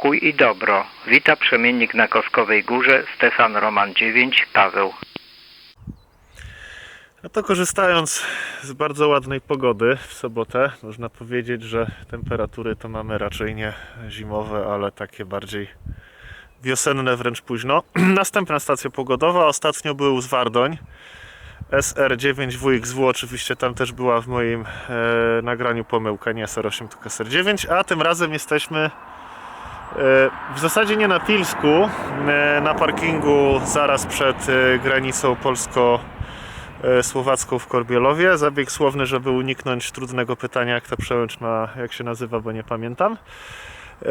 pokój i dobro. Wita przemiennik na Koskowej Górze, Stefan Roman 9, Paweł. No to korzystając z bardzo ładnej pogody w sobotę, można powiedzieć, że temperatury to mamy raczej nie zimowe, ale takie bardziej wiosenne wręcz późno. Następna stacja pogodowa, ostatnio był Zwardoń. SR9 WXW oczywiście tam też była w moim e, nagraniu pomyłka, nie SR8 tylko SR9, a tym razem jesteśmy w zasadzie nie na Pilsku, e, na parkingu zaraz przed e, granicą polsko e, słowacką w Korbielowie. Zabieg słowny, żeby uniknąć trudnego pytania, jak ta przełęcz ma, jak się nazywa, bo nie pamiętam. E,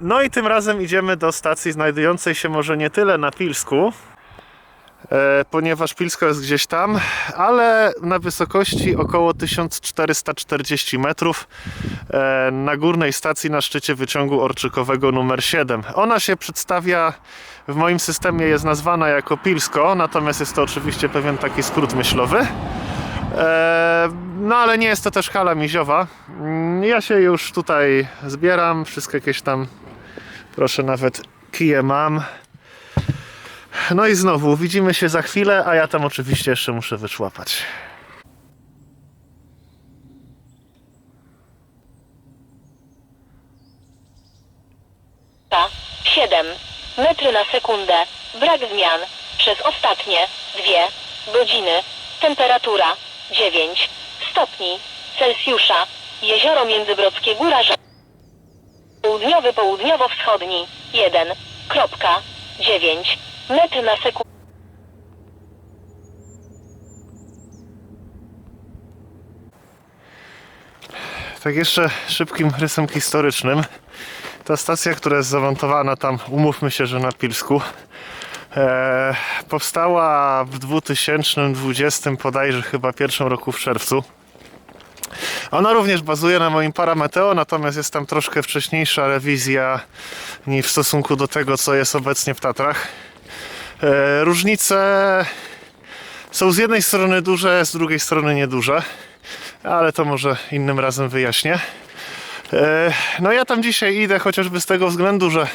No i tym razem idziemy do stacji znajdującej się może nie tyle na Pilsku, e, ponieważ Pilsko jest gdzieś tam, ale na wysokości około 1440 metrów e, na górnej stacji na szczycie wyciągu orczykowego numer 7. Ona się przedstawia, w moim systemie jest nazwana jako Pilsko, natomiast jest to oczywiście pewien taki skrót myślowy. E, No ale nie jest to też hala miziowa. Ja się już tutaj zbieram, wszystkie jakieś tam, proszę nawet kije mam. No i znowu, widzimy się za chwilę, a ja tam oczywiście jeszcze muszę wyszłapać. 7 metry na sekundę. Brak zmian. Przez ostatnie 2 godziny. Temperatura 9 stopni Celsjusza. Jezioro Międzybrodzkie Góra Ża- Południowy południowo-wschodni 1.9 metry na sekundę. Tak jeszcze szybkim rysem historycznym. Ta stacja, która jest zamontowana tam, umówmy się, że na Pilsku, e, powstała w 2020 bodajże chyba pierwszym roku w czerwcu. Ona również bazuje na moim Parameteo, natomiast jest tam troszkę wcześniejsza rewizja niż w stosunku do tego, co jest obecnie w Tatrach. E, różnice są z jednej strony duże, z drugiej strony nieduże, ale to może innym razem wyjaśnię. E, No ja tam dzisiaj idę chociażby z tego względu, że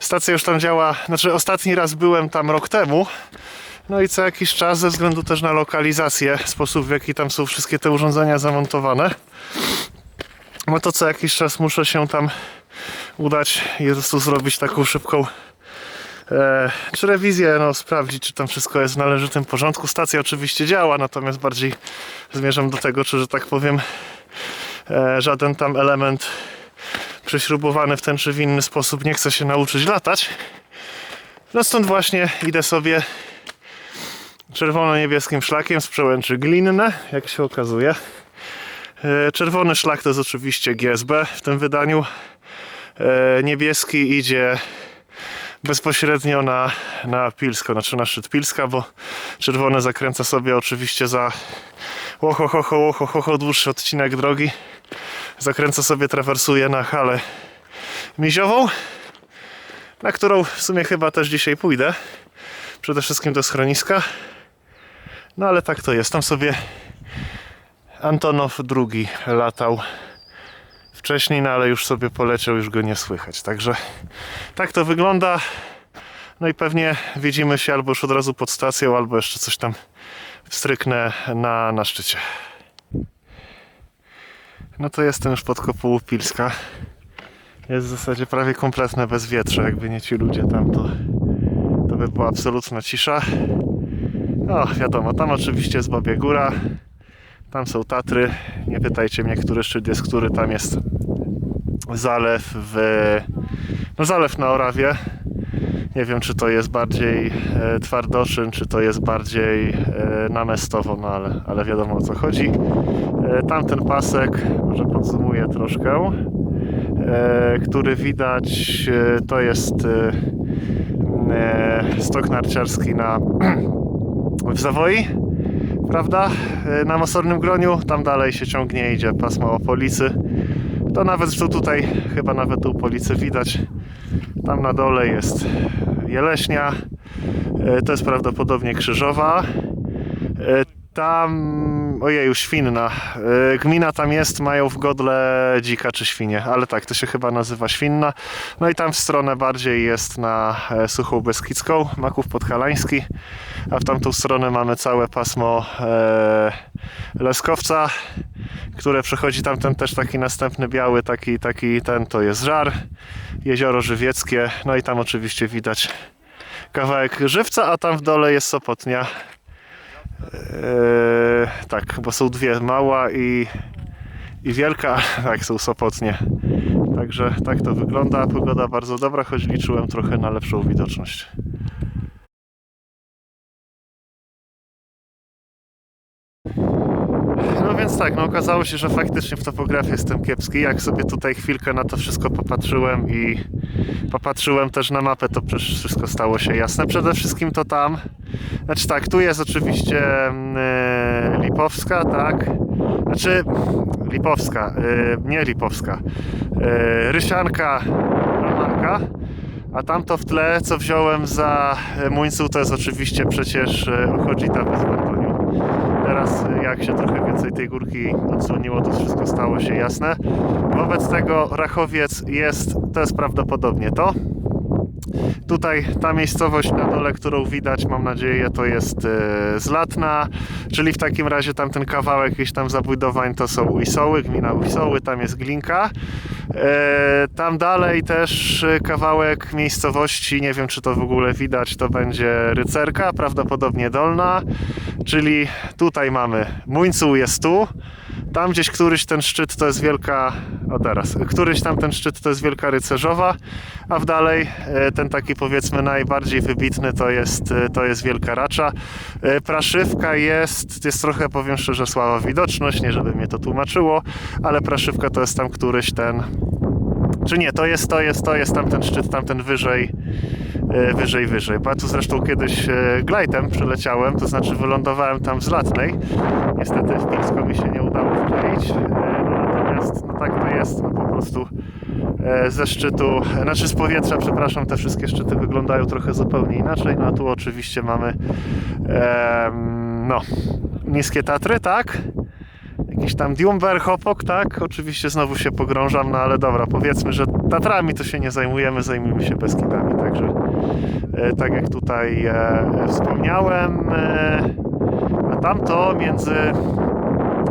stacja już tam działa, znaczy ostatni raz byłem tam rok temu. No i co jakiś czas ze względu też na lokalizację, sposób w jaki tam są wszystkie te urządzenia zamontowane. No to co jakiś czas muszę się tam udać i po prostu zrobić taką szybką e, czy rewizję, no sprawdzić czy tam wszystko jest w należytym porządku. Stacja oczywiście działa, natomiast bardziej zmierzam do tego, czy że tak powiem e, żaden tam element prześrubowany w ten czy w inny sposób nie chce się nauczyć latać. No stąd właśnie idę sobie czerwono-niebieskim szlakiem z przełęczy Glinne, jak się okazuje. E, Czerwony szlak to jest oczywiście GSB w tym wydaniu. E, Niebieski idzie bezpośrednio na, na Pilsko, znaczy na szczyt Pilska, bo czerwone zakręca sobie oczywiście za łoho, ho, ho, łoho, ho, ho, dłuższy odcinek drogi. Zakręca sobie, trawersuje na halę miziową, na którą w sumie chyba też dzisiaj pójdę. Przede wszystkim do schroniska. No ale tak to jest. Tam sobie Antonow II latał wcześniej, no ale już sobie poleciał, już go nie słychać. Także tak to wygląda. No i pewnie widzimy się albo już od razu pod stacją, albo jeszcze coś tam wstryknę na, na szczycie. No to jestem już pod kopułą Pilska. Jest w zasadzie prawie kompletne bezwietrze. Jakby nie ci ludzie tam, to, to by była absolutna cisza. No wiadomo, tam oczywiście jest Babia Góra. Tam są Tatry. Nie pytajcie mnie, który szczyt jest który. Tam jest zalew w... No zalew na Orawie. Nie wiem, czy to jest bardziej e, Twardoszyn, czy to jest bardziej e, Namestowo, no ale, ale wiadomo o co chodzi. E, tamten pasek, może podsumuję troszkę, e, który widać, e, to jest e, e, stok narciarski na w Zawoi, prawda? E, Na Mosornym Groniu, tam dalej się ciągnie, idzie pasmo Opolicy. To nawet zresztą tutaj, chyba nawet tą Policę widać. Tam na dole jest Jeleśnia, e, to jest prawdopodobnie Krzyżowa. E, Tam ojeju, Świnna. E, Gmina tam jest, mają w godle dzika czy świnie, ale tak, to się chyba nazywa Świnna. No i tam w stronę bardziej jest na e, Suchą Beskidzką, Maków Podhalański, a w tamtą stronę mamy całe pasmo e, Leskowca, które przechodzi tamten też taki następny biały, taki, taki ten to jest Żar, Jezioro Żywieckie, no i tam oczywiście widać kawałek żywca, a tam w dole jest Sopotnia. Tak, bo są dwie, mała i, i wielka, tak, są Sopotnie. Także tak to wygląda. Pogoda bardzo dobra, choć liczyłem trochę na lepszą widoczność. Tak, no okazało się, że faktycznie w topografii jestem kiepski. Jak sobie tutaj chwilkę na to wszystko popatrzyłem i popatrzyłem też na mapę, to przecież wszystko stało się jasne. Przede wszystkim to tam, znaczy tak, tu jest oczywiście e, Lipowska, tak? Znaczy Lipowska, e, nie Lipowska, e, Rysianka, Romanka. A tamto w tle, co wziąłem za Muńcu, to jest oczywiście przecież e, Ochotita bez Bartoniu. Teraz jak się trochę więcej tej górki odsłoniło, to wszystko stało się jasne. Wobec tego Rachowiec jest, to jest prawdopodobnie to. Tutaj ta miejscowość na dole, którą widać, mam nadzieję, to jest e, Zlatna, czyli w takim razie tamten kawałek jakichś tam zabudowań to są Ujsoły, gmina Ujsoły, tam jest Glinka. E, tam dalej też e, kawałek miejscowości, nie wiem czy to w ogóle widać, to będzie Rycerka, prawdopodobnie Dolna, czyli tutaj mamy Muńcu jest tu, tam gdzieś któryś ten szczyt to jest wielka, o teraz, któryś tam ten szczyt to jest wielka rycerzowa, a w dalej e, ten taki powiedzmy najbardziej wybitny to jest, e, to jest wielka racza. E, Praszywka jest, jest trochę powiem szczerze słaba widoczność, nie żeby mnie to tłumaczyło, ale Praszywka to jest tam któryś ten, czy nie, to jest, to jest, to jest tamten szczyt, tamten wyżej, wyżej, wyżej. Bo ja tu zresztą kiedyś e, glajtem przyleciałem, to znaczy wylądowałem tam z Latnej. Niestety w Pilsko mi się nie udało wkleić, e, no natomiast no tak to jest, no po prostu e, ze szczytu, e, znaczy z powietrza, przepraszam, te wszystkie szczyty wyglądają trochę zupełnie inaczej, no a tu oczywiście mamy em, no, niskie Tatry, tak? Jakiś tam Diumberhopok, tak? Oczywiście znowu się pogrążam, no ale dobra, powiedzmy, że Tatrami to się nie zajmujemy, zajmujemy się Beskidami, także e, tak jak tutaj e, wspomniałem, e, a tamto między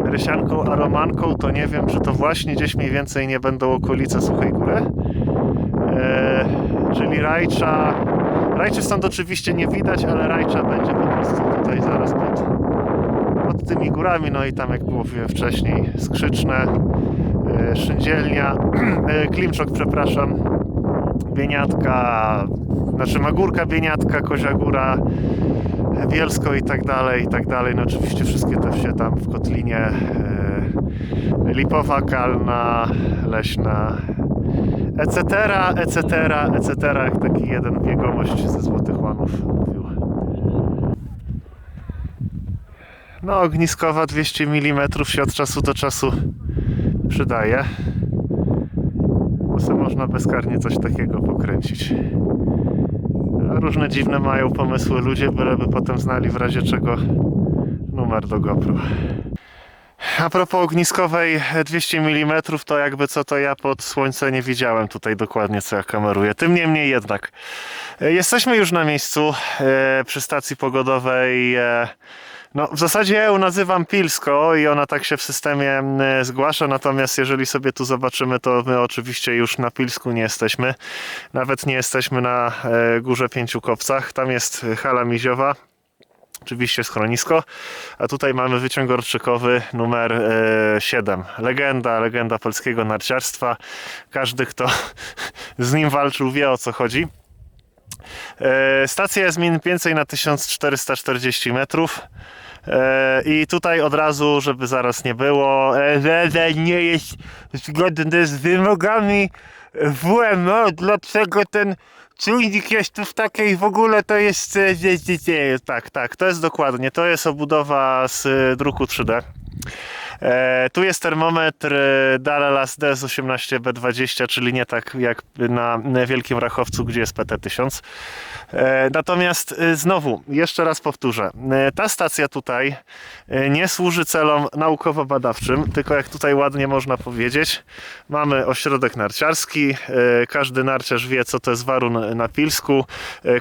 Rysianką a Romanką, to nie wiem, czy to właśnie gdzieś mniej więcej nie będą okolice Suchej Góry, e, czyli Rajcza, Rajczy stąd oczywiście nie widać, ale Rajcza będzie po prostu tutaj zaraz pod, pod tymi górami, no i tam jak było wcześniej, Skrzyczne, e, Szyndzielnia, e, Klimczok, przepraszam, Bieniatka, znaczy Magórka, Bieniatka, Kozia Góra, Bielsko i tak dalej, i tak dalej. No oczywiście wszystkie te wsie tam w Kotlinie, e, Lipowa, Kalna, Leśna, etc., etc., etc., jak taki jeden biegomość ze Złotych Łanów mówił. No, ogniskowa 200 mm się od czasu do czasu przydaje. Bo można bezkarnie coś takiego pokręcić. Różne dziwne mają pomysły ludzie, byleby potem znali w razie czego numer do GoPro. A propos ogniskowej 200 mm, to jakby co to ja pod słońce nie widziałem tutaj dokładnie co ja kameruję. Tym niemniej jednak. E, Jesteśmy już na miejscu e, przy stacji pogodowej. E, No, w zasadzie ją nazywam Pilsko i ona tak się w systemie e, zgłasza, natomiast jeżeli sobie tu zobaczymy, to my oczywiście już na Pilsku nie jesteśmy. Nawet nie jesteśmy na e, Górze Pięciu Kopcach. Tam jest hala miziowa, oczywiście schronisko, a tutaj mamy wyciąg orczykowy numer e, 7. Legenda, legenda polskiego narciarstwa. Każdy, kto z nim walczył, wie o co chodzi. E, stacja jest mniej więcej na 1440 metrów. E, I tutaj od razu, żeby zaraz nie było, e, że nie jest zgodny z wymogami WMO, dlaczego ten czujnik jest tu w takiej w ogóle to jest, e, tak, tak, to jest dokładnie, to jest obudowa z druku 3D. E, tu jest termometr e, Dalalas DS18B20, czyli nie tak jak na Wielkim Rachowcu, gdzie jest PT1000. E, natomiast znowu, jeszcze raz powtórzę, ta stacja tutaj nie służy celom naukowo-badawczym, tylko jak tutaj ładnie można powiedzieć, mamy ośrodek narciarski, każdy narciarz wie, co to jest warun na Pilsku,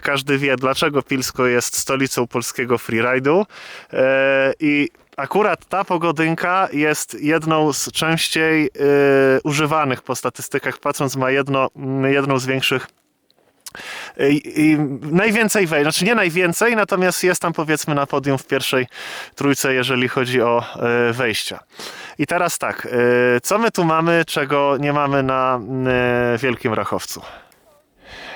każdy wie, dlaczego Pilsko jest stolicą polskiego freeride'u e, i Akurat ta pogodynka jest jedną z częściej e, używanych po statystykach, patrząc ma jedno, mm, jedną z większych i, i najwięcej wejść, znaczy nie najwięcej, natomiast jest tam powiedzmy na podium w pierwszej trójce, jeżeli chodzi o e, wejścia. I teraz tak, e, co my tu mamy, czego nie mamy na Wielkim Rachowcu?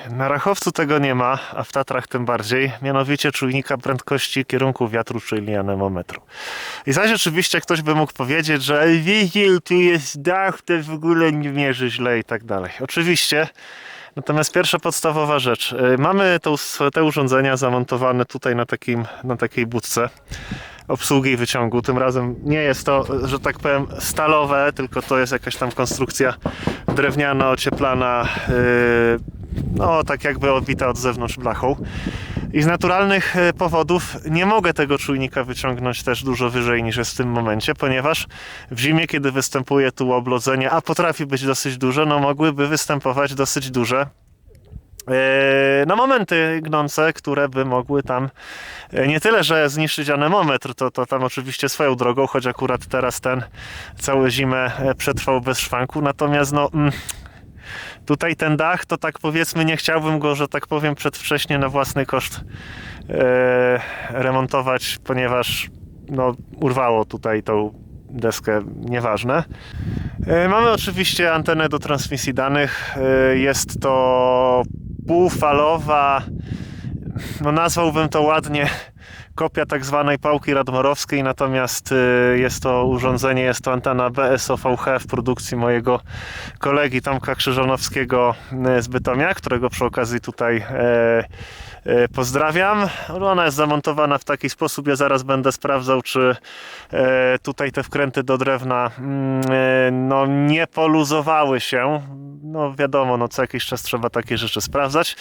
Na Rachowcu tego nie ma, a w Tatrach tym bardziej, mianowicie czujnika prędkości kierunku wiatru, czyli anemometru. I zaś oczywiście ktoś by mógł powiedzieć, że widziel, tu jest dach, to w ogóle nie mierzy źle i tak dalej. Oczywiście, Natomiast pierwsza podstawowa rzecz. Y, Mamy to, te urządzenia zamontowane tutaj na, takim, na takiej budce obsługi i wyciągu. Tym razem nie jest to, że tak powiem, stalowe, tylko to jest jakaś tam konstrukcja drewniana, ocieplana, yy, no tak jakby obita od zewnątrz blachą. I z naturalnych e, powodów nie mogę tego czujnika wyciągnąć też dużo wyżej niż jest w tym momencie, ponieważ w zimie, kiedy występuje tu oblodzenie, a potrafi być dosyć duże, no mogłyby występować dosyć duże e, no momenty gnące, które by mogły tam e, nie tyle, że zniszczyć anemometr, to, to tam oczywiście swoją drogą, choć akurat teraz ten całą zimę przetrwał bez szwanku, natomiast no mm, tutaj ten dach, to tak powiedzmy nie chciałbym go, że tak powiem przedwcześnie na własny koszt e, remontować, ponieważ no urwało tutaj tą deskę, nieważne. E, Mamy oczywiście antenę do transmisji danych. E, Jest to półfalowa, no nazwałbym to ładnie, kopia tak zwanej pałki radmorowskiej, natomiast e, jest to urządzenie, jest to antena BSOVH w produkcji mojego kolegi Tomka Krzyżanowskiego e, z Bytomia, którego przy okazji tutaj e, e, pozdrawiam. Ona jest zamontowana w taki sposób, ja zaraz będę sprawdzał, czy e, tutaj te wkręty do drewna mm, no, nie poluzowały się. No wiadomo, no co jakiś czas trzeba takie rzeczy sprawdzać.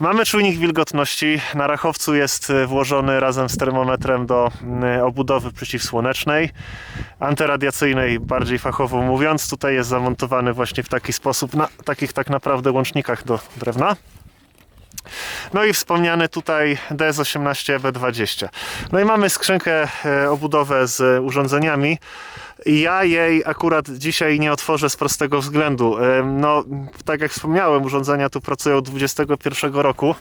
Mamy czujnik wilgotności. Na rachowcu jest e, włożony razem z termometrem do mm, obudowy przeciwsłonecznej, antyradiacyjnej, bardziej fachowo mówiąc. Tutaj jest zamontowany właśnie w taki sposób, na takich tak naprawdę łącznikach do drewna. No i wspomniany tutaj DS18B20. No i mamy skrzynkę, e, obudowę z urządzeniami. Ja jej akurat dzisiaj nie otworzę z prostego względu. No, tak jak wspomniałem, urządzenia tu pracują od 21 roku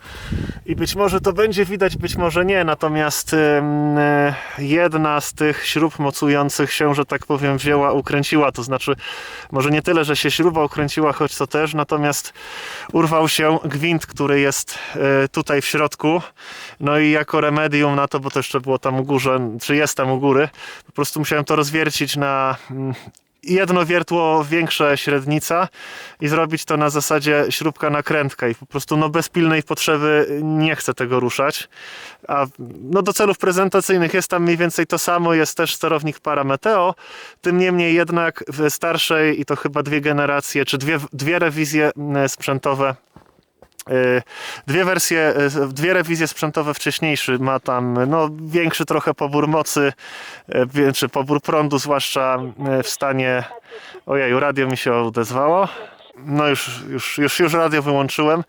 i być może to będzie widać, być może nie. Natomiast e, jedna z tych śrub mocujących się, że tak powiem, wzięła, ukręciła. To znaczy, może nie tyle, że się śruba ukręciła, choć to też, natomiast urwał się gwint, który jest e, tutaj w środku. No i jako remedium na to, bo to jeszcze było tam u górze, czy jest tam u góry, po prostu musiałem to rozwiercić na mm, jedno wiertło większe średnica i zrobić to na zasadzie śrubka nakrętka i po prostu no bez pilnej potrzeby nie chcę tego ruszać. A no do celów prezentacyjnych jest tam mniej więcej to samo, jest też sterownik Parameteo, tym niemniej jednak w starszej i to chyba dwie generacje, czy dwie, dwie rewizje mm, sprzętowe Dwie wersje, y, dwie rewizje sprzętowe wcześniejszy ma tam no, większy trochę pobór mocy, y, większy pobór prądu, zwłaszcza y, w stanie. Ojeju, radio mi się odezwało. No już, już, już, już radio wyłączyłem.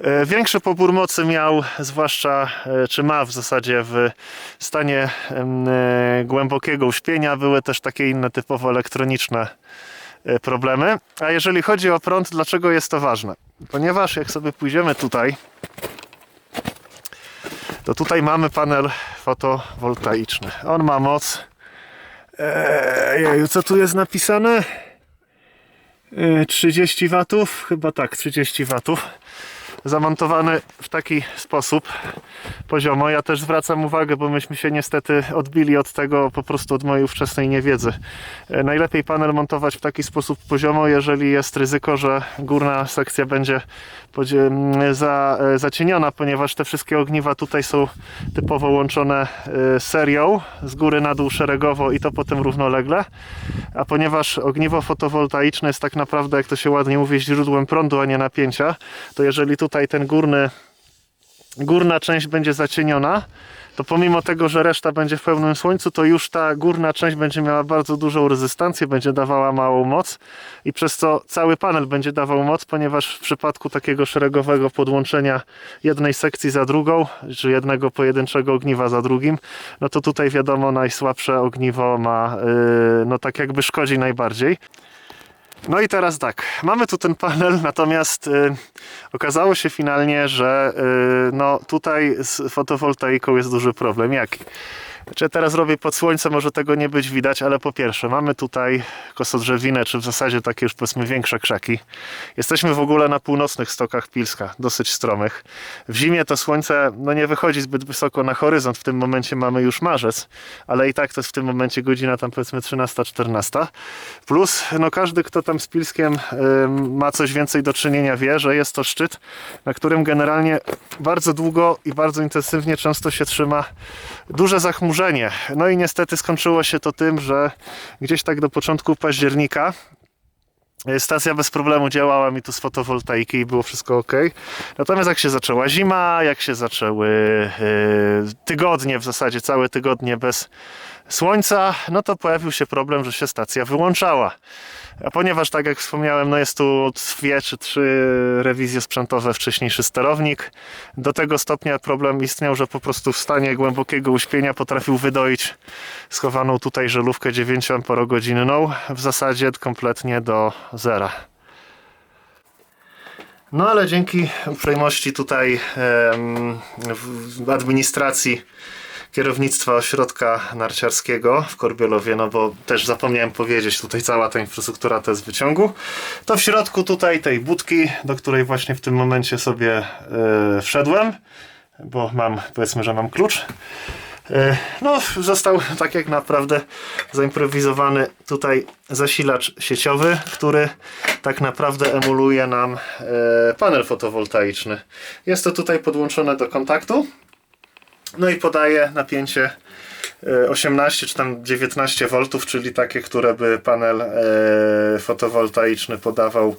Y, Większy pobór mocy miał, zwłaszcza, y, czy ma w zasadzie w stanie y, głębokiego uśpienia. Były też takie inne typowo elektroniczne y, problemy. A jeżeli chodzi o prąd, dlaczego jest to ważne? Ponieważ jak sobie pójdziemy tutaj, to tutaj mamy panel fotowoltaiczny. On ma moc. Eee, co tu jest napisane? Eee, 30 watów, chyba tak, 30 watów. Zamontowany w taki sposób poziomo. Ja też zwracam uwagę, bo myśmy się niestety odbili od tego po prostu od mojej ówczesnej niewiedzy. E, Najlepiej panel montować w taki sposób poziomo, jeżeli jest ryzyko, że górna sekcja będzie za, e, zacieniona, ponieważ te wszystkie ogniwa tutaj są typowo łączone e, serią z góry na dół szeregowo i to potem równolegle. A ponieważ ogniwo fotowoltaiczne jest tak naprawdę, jak to się ładnie mówi, źródłem prądu, a nie napięcia, to jeżeli tutaj ten górny, górna część będzie zacieniona, to pomimo tego, że reszta będzie w pełnym słońcu, to już ta górna część będzie miała bardzo dużą rezystancję, będzie dawała małą moc i przez co cały panel będzie dawał moc, ponieważ w przypadku takiego szeregowego podłączenia jednej sekcji za drugą, czy jednego pojedynczego ogniwa za drugim, no to tutaj wiadomo najsłabsze ogniwo ma, yy, no tak jakby szkodzi najbardziej. No i teraz tak, mamy tu ten panel, natomiast y, okazało się finalnie, że y, no tutaj z fotowoltaiką jest duży problem. Jaki? Znaczy teraz robię pod słońce, może tego nie być widać, ale po pierwsze mamy tutaj kosodrzewinę, czy w zasadzie takie już powiedzmy większe krzaki. Jesteśmy w ogóle na północnych stokach Pilska, dosyć stromych. W zimie to słońce no nie wychodzi zbyt wysoko na horyzont, w tym momencie mamy już marzec, ale i tak to jest w tym momencie godzina tam powiedzmy 13-14. Plus no każdy, kto tam z Pilskiem ym, ma coś więcej do czynienia wie, że jest to szczyt, na którym generalnie bardzo długo i bardzo intensywnie często się trzyma duże zachmurzenie. No i niestety skończyło się to tym, że gdzieś tak do początku października y, stacja bez problemu działała mi tu z fotowoltaiki i było wszystko ok. Natomiast jak się zaczęła zima, jak się zaczęły y, tygodnie, w zasadzie całe tygodnie bez słońca, no to pojawił się problem, że się stacja wyłączała. A ponieważ, tak jak wspomniałem, no jest tu dwie czy trzy rewizje sprzętowe, wcześniejszy sterownik, do tego stopnia problem istniał, że po prostu w stanie głębokiego uśpienia potrafił wydoić schowaną tutaj żelówkę 9 amperogodzinną w zasadzie kompletnie do zera. No ale dzięki uprzejmości tutaj em, administracji kierownictwa ośrodka narciarskiego w Korbielowie, no bo też zapomniałem powiedzieć, tutaj cała ta infrastruktura to jest wyciągu, to w środku tutaj tej budki, do której właśnie w tym momencie sobie e, wszedłem, bo mam, powiedzmy, że mam klucz. E, No, został tak jak naprawdę zaimprowizowany tutaj zasilacz sieciowy, który tak naprawdę emuluje nam e, panel fotowoltaiczny. Jest to tutaj podłączone do kontaktu. No i podaje napięcie e, 18 czy tam 19 V, czyli takie, które by panel e, fotowoltaiczny podawał.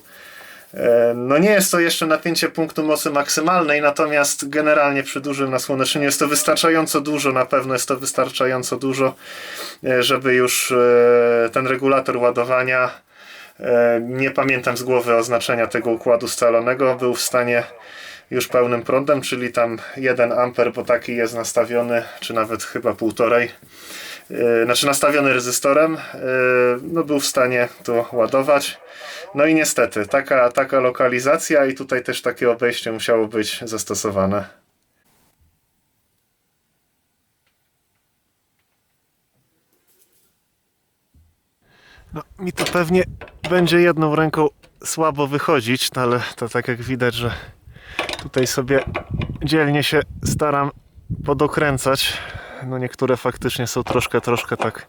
E, No nie jest to jeszcze napięcie punktu mocy maksymalnej, natomiast generalnie przy dużym nasłonecznieniu jest to wystarczająco dużo, na pewno jest to wystarczająco dużo, e, żeby już e, ten regulator ładowania, e, nie pamiętam z głowy oznaczenia tego układu scalonego, był w stanie już pełnym prądem, czyli tam 1 amper, bo taki jest nastawiony, czy nawet chyba półtorej, yy, znaczy nastawiony rezystorem, yy, no był w stanie to ładować. No i niestety, taka, taka lokalizacja i tutaj też takie obejście musiało być zastosowane. No, mi to pewnie będzie jedną ręką słabo wychodzić, no ale to tak jak widać, że Tutaj sobie dzielnie się staram podokręcać. No niektóre faktycznie są troszkę, troszkę tak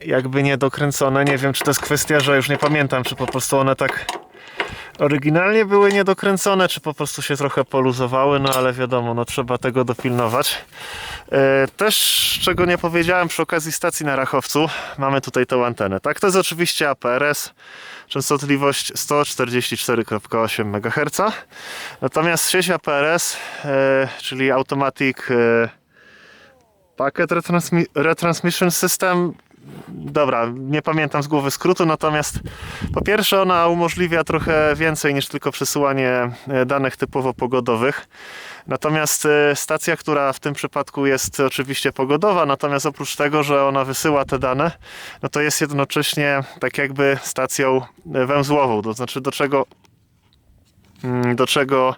jakby niedokręcone. Nie wiem, czy to jest kwestia, że już nie pamiętam, czy po prostu one tak oryginalnie były niedokręcone, czy po prostu się trochę poluzowały, no ale wiadomo, no trzeba tego dopilnować. E, Też, czego nie powiedziałem przy okazji stacji na Rachowcu, mamy tutaj tą antenę, tak? To jest oczywiście APRS, częstotliwość 144,8 MHz. Natomiast sieć APRS, e, czyli Automatic e, Packet Retransmi- Retransmission System, dobra, nie pamiętam z głowy skrótu, natomiast po pierwsze ona umożliwia trochę więcej niż tylko przesyłanie e, danych typowo pogodowych. Natomiast e, stacja, która w tym przypadku jest oczywiście pogodowa, natomiast oprócz tego, że ona wysyła te dane, no to jest jednocześnie tak jakby stacją e, węzłową, to znaczy do czego mm, do czego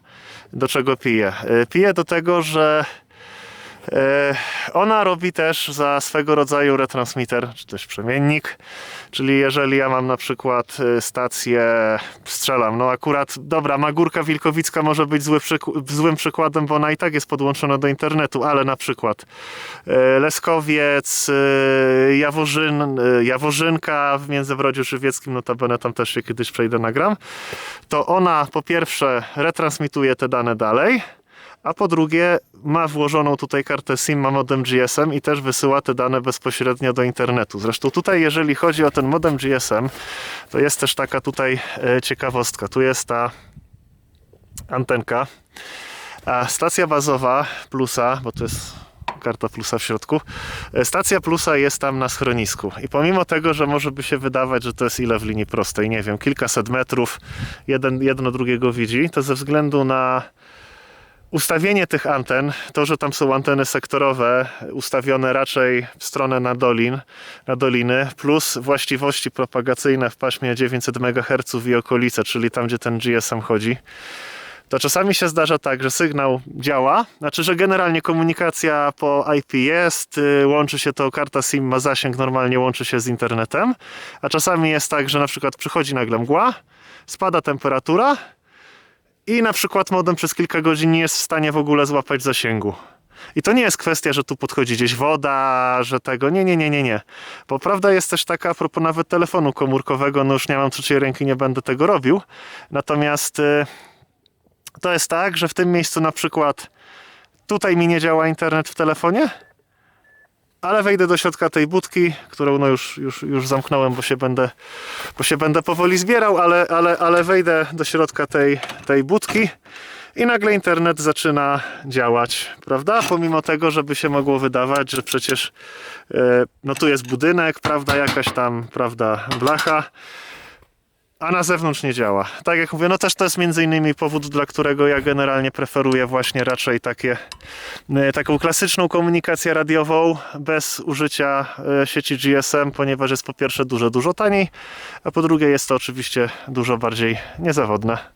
do czego pije? Pije do tego, że Ona robi też za swego rodzaju retransmitter, czy też przemiennik, czyli jeżeli ja mam na przykład e, stację, strzelam, no akurat, dobra, Magórka Wilkowicka może być zły złym przykładem, bo ona i tak jest podłączona do internetu, ale na przykład e, Leskowiec, e, Jaworzyn, e, Jaworzynka w Międzybrodziu Żywieckim, notabene tam też się kiedyś przejdę nagram, to ona po pierwsze retransmituje te dane dalej, a po drugie ma włożoną tutaj kartę SIM, ma modem GSM i też wysyła te dane bezpośrednio do internetu. Zresztą tutaj, jeżeli chodzi o ten modem GSM, to jest też taka tutaj e, ciekawostka. Tu jest ta antenka. A stacja bazowa Plusa, bo to jest karta Plusa w środku, e, stacja Plusa jest tam na schronisku. I pomimo tego, że może by się wydawać, że to jest ile w linii prostej, nie wiem, kilkaset metrów, jeden, jedno drugiego widzi, to ze względu na ustawienie tych anten, to, że tam są anteny sektorowe, ustawione raczej w stronę na, dolin, na doliny, plus właściwości propagacyjne w paśmie 900 MHz i okolice, czyli tam, gdzie ten GSM chodzi, to czasami się zdarza tak, że sygnał działa, znaczy, że generalnie komunikacja po IP jest, y, łączy się to, karta SIM ma zasięg, normalnie łączy się z internetem, a czasami jest tak, że na przykład przychodzi nagle mgła, spada temperatura, i na przykład modem przez kilka godzin nie jest w stanie w ogóle złapać zasięgu. I to nie jest kwestia, że tu podchodzi gdzieś woda, że tego. Nie, nie, nie, nie, nie. Bo prawda jest też taka, a propos nawet telefonu komórkowego, no już nie mam trzeciej ręki, nie będę tego robił. Natomiast y, to jest tak, że w tym miejscu na przykład tutaj mi nie działa internet w telefonie, ale wejdę do środka tej budki, którą no już, już, już zamknąłem, bo się będę, bo się będę powoli zbierał, ale, ale, ale wejdę do środka tej, tej budki i nagle internet zaczyna działać, prawda? Pomimo tego, żeby się mogło wydawać, że przecież e, no tu jest budynek, prawda, jakaś tam, prawda, blacha, a na zewnątrz nie działa. Tak jak mówię, no też to jest między innymi powód, dla którego ja generalnie preferuję właśnie raczej takie, e, taką klasyczną komunikację radiową bez użycia e, sieci GSM, ponieważ jest po pierwsze dużo, dużo taniej, a po drugie jest to oczywiście dużo bardziej niezawodne.